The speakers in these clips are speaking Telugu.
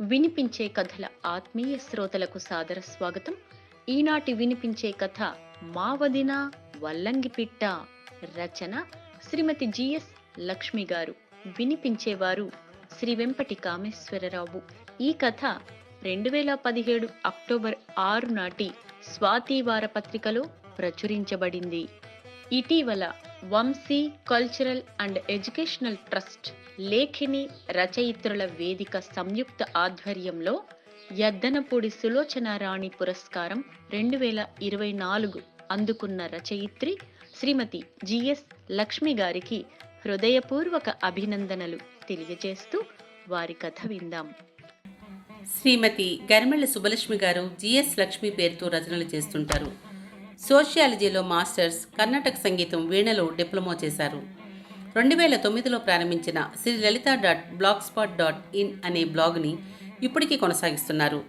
వినిపించే కథల ఆత్మీయ శ్రోతలకు సాదర స్వాగతం. ఈనాటి వినిపించే కథ మా వదిన వల్లంగి పిట్ట రచన శ్రీమతి జిఎస్ లక్ష్మి గారు. వినిపించేవారు శ్రీ వెంపటి కామేశ్వరరావు. ఈ కథ రెండు వేల పదిహేడు అక్టోబర్ ఆరు నాటి స్వాతి వారపత్రికలో ప్రచురించబడింది. ఇటీవల Vamsi cultural and educational trust Lekhini రచయిత్రుల వేదిక సంయుక్త ఆధ్వర్యంలో యద్దనపూడి సులోచన రాణి పురస్కారం రెండు వేల ఇరవై నాలుగు అందుకున్న రచయిత్రి శ్రీమతి జిఎస్ లక్ష్మి గారికి హృదయపూర్వక అభినందనలు తెలియజేస్తూ వారి కథ విందాం. శ్రీమతి గరిమెళ్ళ సుబ్బలక్ష్మి గారు జిఎస్ లక్ష్మి పేరుతో రచనలు చేస్తుంటారు. సోషియాలజీలో మాస్టర్స్ కర్ణాటక సంగీతం వీణలో డిప్లొమా చేశారు. రెండు వేల తొమ్మిదిలో ప్రారంభించిన Sri Lalitha dot blogspot dot in అనే బ్లాగ్ని ఇప్పటికీ కొనసాగిస్తున్నారు.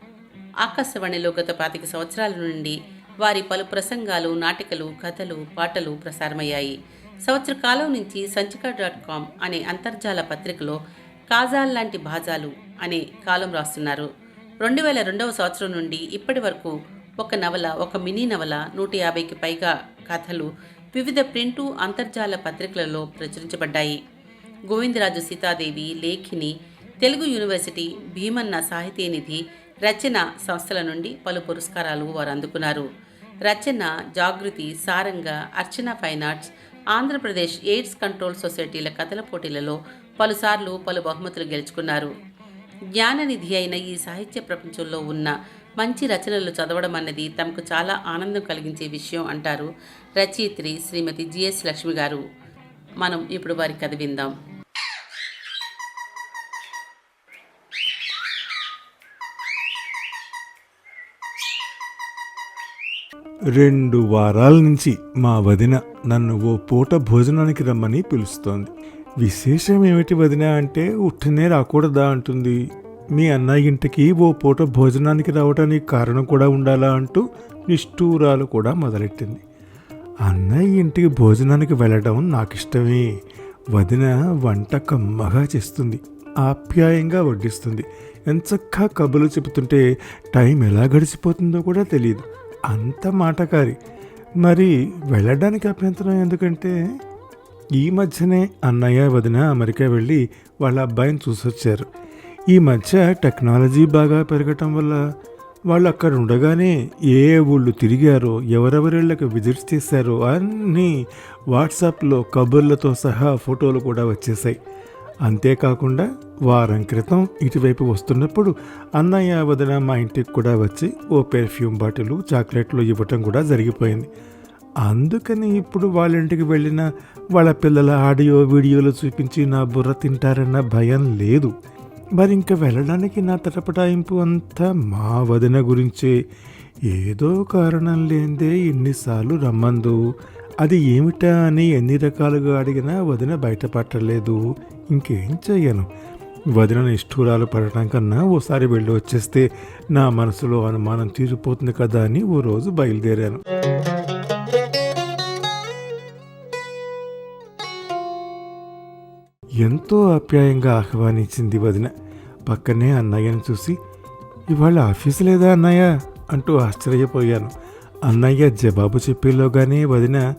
ఆకాశవాణిలో గత పాతిక సంవత్సరాల నుండి వారి పలు ప్రసంగాలు నాటికలు కథలు పాటలు ప్రసారమయ్యాయి. సంవత్సర కాలం నుంచి సంచిక డాట్ కామ్ అనే అంతర్జాల పత్రికలో కాజాల్ లాంటి భాజాలు అనే కాలం రాస్తున్నారు. రెండు వేల రెండవ సంవత్సరం నుండి ఇప్పటి వరకు ఒక నవల ఒక మినీ నవల నూట యాభైకి పైగా కథలు వివిధ ప్రింటు అంతర్జాల పత్రికలలో ప్రచురించబడ్డాయి. గోవిందరాజు సీతాదేవి లేఖిని తెలుగు యూనివర్సిటీ భీమన్న సాహితీనిధి రచన సంస్థల నుండి పలు పురస్కారాలు వారు అందుకున్నారు. Rachana Jagruthi Saranga Archana fine arts Andhra Pradesh AIDS control సొసైటీల కథల పోటీలలో పలుసార్లు పలు బహుమతులు గెలుచుకున్నారు. జ్ఞాననిధి అయిన ఈ సాహిత్య ప్రపంచంలో ఉన్న మంచి రచనలు చదవడం అన్నది తమకు చాలా ఆనందం కలిగించే విషయం అంటారు రచయిత్రి శ్రీమతి జిఎస్ లక్ష్మి గారు. మనం ఇప్పుడు వారి కథ విందాం. రెండు వారాల నుంచి మా వదిన నన్ను ఓ పూట భోజనానికి రమ్మని పిలుస్తోంది. విశేషం ఏమిటి వదిన అంటే ఉట్టనే రాకూడదా అంటుంది. మీ అన్నయ్య ఇంటికి ఓ పూట భోజనానికి రావడానికి కారణం కూడా ఉండాలా అంటూ నిష్ఠూరాలు కూడా మొదలెట్టింది. అన్నయ్య ఇంటికి భోజనానికి వెళ్ళడం నాకు ఇష్టమే వదిన వంట కమ్మగా చేస్తుంది. ఆప్యాయంగా వడ్డిస్తుంది. ఎంచక్కా కబులు చెబుతుంటే టైం ఎలా గడిచిపోతుందో కూడా తెలియదు. అంత మాటకారి. మరి వెళ్ళడానికి అభ్యంతరం ఎందుకంటే? ఈ మధ్యనే అన్నయ్య వదిన అమెరికా వెళ్ళి వాళ్ళ అబ్బాయిని చూసొచ్చారు. ఈ మధ్య టెక్నాలజీ బాగా పెరగటం వల్ల వాళ్ళు అక్కడ ఉండగానే ఏ ఊళ్ళు తిరిగారో ఎవరెవరిళ్ళకి విజిట్స్ చేశారో అన్నీ వాట్సాప్లో కబుర్లతో సహా ఫోటోలు కూడా వచ్చేసాయి అంతేకాకుండా వారం క్రితం ఇటువైపు వస్తున్నప్పుడు అన్నయ్య వదిన మా ఇంటికి కూడా వచ్చి ఓ పెర్ఫ్యూమ్ బాటిల్ చాక్లెట్లు ఇవ్వటం కూడా జరిగిపోయింది. అందుకని ఇప్పుడు వాళ్ళ ఇంటికి వెళ్ళిన వాళ్ళ పిల్లల ఆడియో వీడియోలు చూపించి నా బుర్ర తింటారన్న భయం లేదు. మరి ఇంకా వెళ్ళడానికి నా తటపటాయింపు అంతా మా వదిన గురించే. ఏదో కారణం లేదే ఎన్నిసార్లు రమ్మందు. అది ఏమిటా అని ఎన్ని రకాలుగా అడిగినా వదిన బయటపట్టలేదు. ఇంకేం చేయను వదిన నిష్ఠూరాలు పడటం కన్నా ఓసారి వెళ్ళి వచ్చేస్తే నా మనసులో అనుమానం తీరిపోతుంది కదా అని ఓ రోజు బయలుదేరాను. ఎంతో ఆప్యాయంగా ఆహ్వానించింది వదిన. పక్కనే అన్నయ్యను చూసి ఇవాళ ఆఫీస్ లేదా అన్నయ్య? అంటూ ఆశ్చర్యపోయాను. అన్నయ్య జవాబు చెప్పేలోగానే వదిన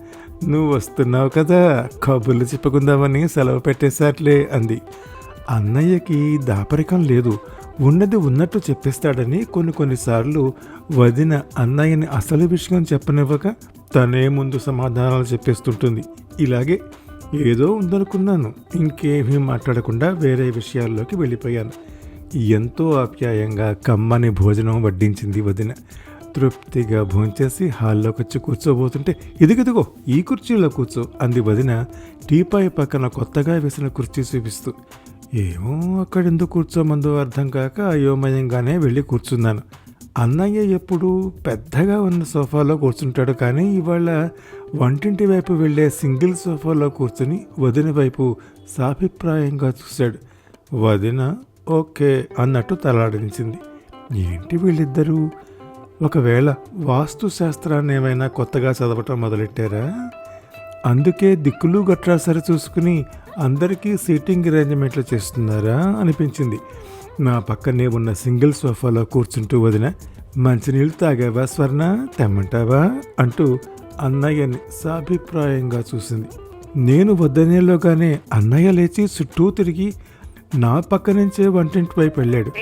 నువ్వు వస్తున్నావు కదా కబుర్లు చెప్పుకుందామని సెలవు పెట్టేశాట్లే అంది. అన్నయ్యకి దాపరికం లేదు. ఉన్నది ఉన్నట్టు చెప్పేస్తాడని కొన్ని కొన్నిసార్లు వదిన అన్నయ్యని అసలు విషయం చెప్పనివ్వక తనే ముందు సమాధానాలు చెప్పేస్తుంటుంది. ఇలాగే ఏదో ఉందనుకున్నాను. ఇంకేమీ మాట్లాడకుండా వేరే విషయాల్లోకి వెళ్ళిపోయాను. ఎంతో ఆప్యాయంగా కమ్మని భోజనం వడ్డించింది వదిన. తృప్తిగా భోంచేసి హాల్లోకి వచ్చి కూర్చోబోతుంటే ఇదిగదిగో ఈ కుర్చీలో కూర్చో అంది వదిన టీపాయ్ పక్కన కొత్తగా వేసిన కుర్చీ చూపిస్తూ. ఏమో అక్కడ ఎందుకు కూర్చోమందో అర్థం కాక అయోమయంగానే వెళ్ళి కూర్చున్నాను. అన్నయ్య ఎప్పుడు పెద్దగా ఉన్న సోఫాలో కూర్చుంటాడు కానీ ఇవాళ వంటింటి వైపు వెళ్ళే సింగిల్ సోఫాలో కూర్చుని వదిన వైపు సాభిప్రాయంగా చూశాడు. వదిన ఓకే అన్నట్టు తలాడించింది ఏంటి వీళ్ళిద్దరూ? ఒకవేళ వాస్తు శాస్త్రాన్ని ఏమైనా కొత్తగా చదవటం మొదలెట్టారా? అందుకే దిక్కులు గట్రా సరి చూసుకుని అందరికీ సీటింగ్ అరేంజ్మెంట్లు చేస్తున్నారా అనిపించింది. నా పక్కనే ఉన్న సింగిల్ సోఫాలో కూర్చుంటూ వదిన మంచినీళ్ళు తాగావా స్వర్ణ? తెమ్మంటావా? అంటూ అన్నయ్యని సాభిప్రాయంగా చూసింది. నేను వద్దనేలోగానే అన్నయ్య లేచి చుట్టూ తిరిగి నా పక్క నుంచే వంటింటి వైపు వెళ్ళాడు.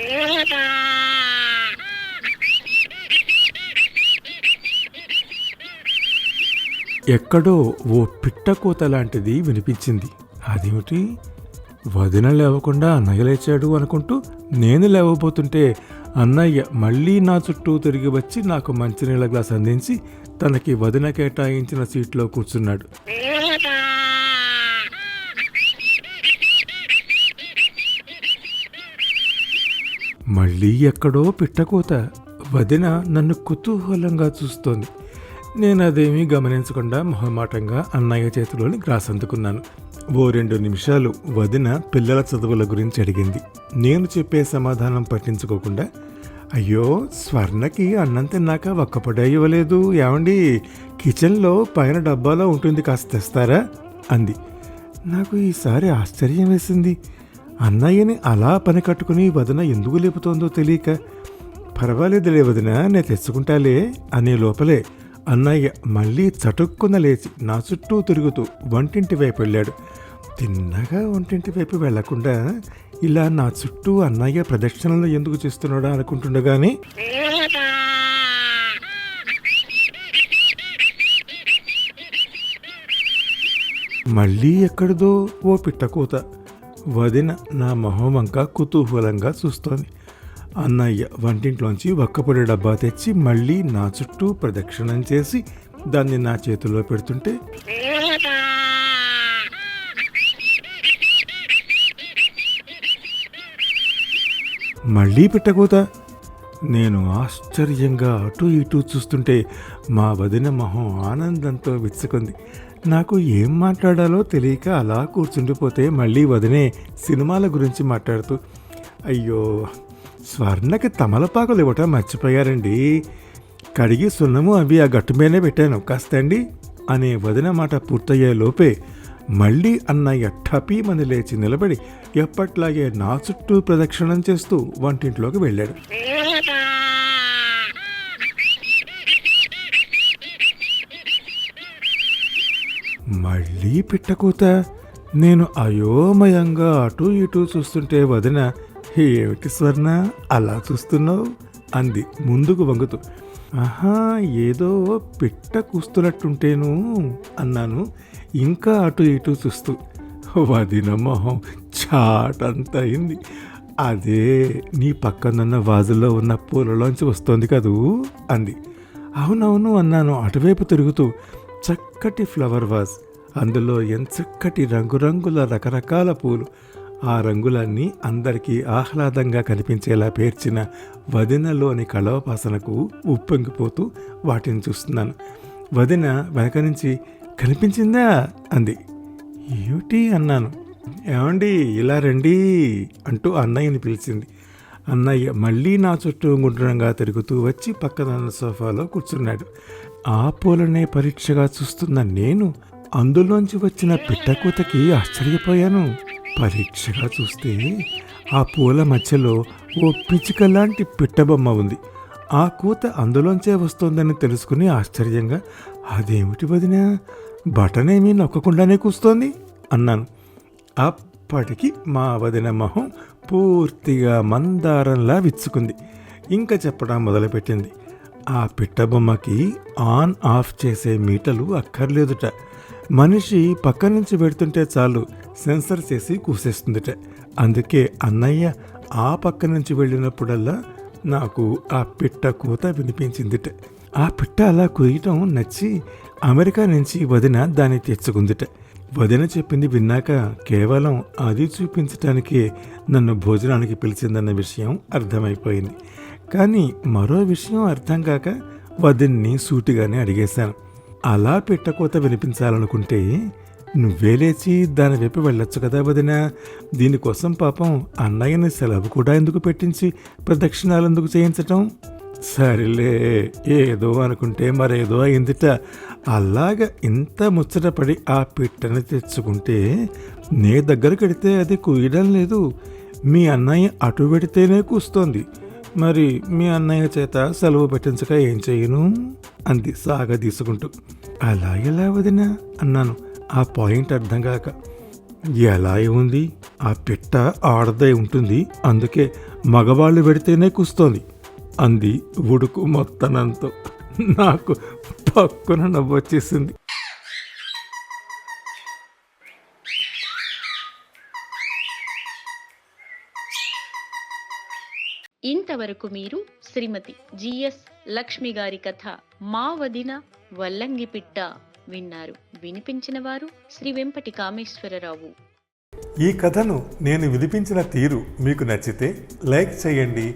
ఎక్కడో ఓ పిట్ట కూత లాంటిది వినిపించింది. అదేమిటి? వదిన లేవకుండా అన్నయ్య లేచాడు అనుకుంటూ నేను లేవబోతుంటే అన్నయ్య మళ్ళీ నా చుట్టూ తిరిగి వచ్చి నాకు మంచినీళ్ళ గ్లాస్ అందించి తనకి వదిన కేటాయించిన సీట్లో కూర్చున్నాడు. మళ్ళీ ఎక్కడో పిట్టకూత. వదిన నన్ను కుతూహలంగా చూస్తోంది. నేను అదేమీ గమనించకుండా మొహమాటంగా అన్నయ్య చేతిలోని గ్రాస్ అందుకున్నాను. ఓ రెండు నిమిషాలు వదిన పిల్లల చదువుల గురించి అడిగింది. నేను చెప్పే సమాధానం పట్టించుకోకుండా అయ్యో స్వర్ణకి అన్నం తిన్నాక ఒక్కపడే ఇవ్వలేదు ఏమండి కిచెన్లో పైన డబ్బాలో ఉంటుంది కాస్త తెస్తారా? అంది. నాకు ఈసారి ఆశ్చర్యం వేసింది. అన్నయ్యని అలా పని కట్టుకుని వదిన ఎందుకు లేపుతోందో తెలియక పర్వాలేదులే వదిన నేను తెచ్చుకుంటాలే అనే లోపలే అన్నయ్య మళ్ళీ చటుక్కున లేచి నా చుట్టూ తిరుగుతూ వంటింటి వైపు వెళ్ళాడు. తిన్నగా వంటింటి వైపు వెళ్ళకుండా ఇలా నా చుట్టూ అన్నయ్య ప్రదక్షిణలు ఎందుకు చేస్తున్నాడా అనుకుంటుండగానే మళ్ళీ ఎక్కడిదో ఓ పిట్టకూత వదిన నా మొహం కుతూహలంగా చూస్తోంది. అన్నయ్య వంటింట్లోంచి ఒక్కపొడి డబ్బా తెచ్చి మళ్ళీ నా చుట్టూ ప్రదక్షిణం చేసి దాన్ని నా చేతిలో పెడుతుంటే మళ్ళీ పెట్టకూత. నేను ఆశ్చర్యంగా అటు ఇటు చూస్తుంటే మా వదిన మొహం ఆనందంతో విచ్చుకుంది. నాకు ఏం మాట్లాడాలో తెలియక అలా కూర్చుండిపోతే మళ్ళీ వదినే సినిమాల గురించి మాట్లాడుతూ అయ్యో స్వర్ణకి తమలపాకులు ఇవ్వటం మర్చిపోయారండి. కడిగి సున్నము అవి ఆ గట్టు మీదనే పెట్టాను. కాస్తండి అనే వదిన మాట పూర్తయ్యే లోపే మళ్ళీ అన్నయ్య టపీమని లేచి నిలబడి ఎప్పట్లాగే నా చుట్టూ ప్రదక్షిణం చేస్తూ వంటింట్లోకి వెళ్ళాడు. మళ్ళీ పిట్టకూత నేను అయోమయంగా అటూ ఇటూ చూస్తుంటే వదిన ఏమిటి స్వర్ణ అలా చూస్తున్నావు? అంది ముందుకు వంగుతూ. ఆహా ఏదో పిట్ట కూస్తున్నట్టుంటేను అన్నాను. ఇంకా అటు ఇటు చూస్తూ వదిన మొహం చాటంత అయింది అదే నీ పక్కనున్న వాజుల్లో ఉన్న పూలలోంచి వస్తోంది కదూ అంది. అవునవును అన్నాను. అటువైపు తిరుగుతూ చక్కటి ఫ్లవర్ వాజ్. అందులో ఎంచక్కటి రంగురంగుల రకరకాల పూలు. ఆ రంగులన్నీ అందరికీ ఆహ్లాదంగా కనిపించేలా పేర్చిన వదినలోని కళవపాసనకు ఉప్పొంగిపోతూ వాటిని చూస్తున్నాను. వదిన వెనక నుంచి కనిపించిందా? అంది. ఏమిటి? అన్నాను. ఏమండి? ఇలా రండి అంటూ అన్నయ్యని పిలిచింది. అన్నయ్య మళ్ళీ నా చుట్టూ గుండ్రంగా తిరుగుతూ వచ్చి పక్కన సోఫాలో కూర్చున్నాడు. ఆ పూలనే పరీక్షగా చూస్తున్న నేను అందులోంచి వచ్చిన పిట్టకూతకి ఆశ్చర్యపోయాను. పరీక్షగా చూస్తే ఆ పూల మధ్యలో ఓ పిచ్చుక లాంటి పిట్టబొమ్మ ఉంది. ఆ కూత అందులోంచే వస్తోందని తెలుసుకుని ఆశ్చర్యంగా అదేమిటి వదినా? బటనేమీ నొక్కకుండానే కూస్తోంది అన్నాను. అప్పటికి మా వదిన మొహం పూర్తిగా మందారంలా విచ్చుకుంది. ఇంకా చెప్పడం మొదలుపెట్టింది. ఆ పిట్టబొమ్మకి ఆన్ ఆఫ్ చేసే మీటలు అక్కర్లేదుట. మనిషి పక్క నుంచి పెడుతుంటే చాలు సెన్సర్ చేసి కూసేస్తుందిట. అందుకే అన్నయ్య ఆ పక్క నుంచి వెళ్ళినప్పుడల్లా నాకు ఆ పిట్ట కూత వినిపించిందిట. ఆ పిట్ట అలా కుయ్యటం నచ్చి అమెరికా నుంచి వదిన దాన్ని తెచ్చుకుందిట. వదిన చెప్పింది విన్నాక కేవలం అది చూపించటానికే నన్ను భోజనానికి పిలిచిందన్న విషయం అర్థమైపోయింది. కానీ మరో విషయం అర్థం కాక వదిన్ని సూటిగానే అడిగేశాను. అలా పెట్టకోత వినిపించాలనుకుంటే నువ్వే లేచి దాని వైపు వెళ్ళొచ్చు కదా వదిన. దీనికోసం పాపం అన్నయ్యని సెలవు కూడా ఎందుకు పెట్టించి ప్రదక్షిణాలు ఎందుకు చేయించటం? సరేలే ఏదో అనుకుంటే మరేదో అయిందిట. అలాగ ఇంత ముచ్చటపడి ఆ పిట్టని తెచ్చుకుంటే నీ దగ్గర కడితే అది కుయ్యడం లేదు. మీ అన్నయ్య అటు పెడితేనే కూస్తోంది. మరి మీ అన్నయ్య చేత సెలవు పెట్టించక ఏం చేయను? అంది సాగ తీసుకుంటూ అలా ఎలా వదినా? అన్నాను. ఆ పాయింట్ అర్థం కాక. ఎలా ఉంది? ఆ పిట్ట ఆడదై ఉంటుంది. అందుకే మగవాళ్ళు పెడితేనే కూస్తోంది. అంది ఉడుకు మొత్తనంతో. నాకు పక్కున నవ్వొచ్చేసింది. ఇంతవరకు మీరు శ్రీమతి జిఎస్ లక్ష్మి గారి కథ మా వదిన వల్లంగి పిట్ట విన్నారు. వినిపించిన వారు శ్రీ వెంపటి కామేశ్వరరావు ఈ కథను నేను వినిపించిన తీరు మీకు నచ్చితే లైక్ చేయండి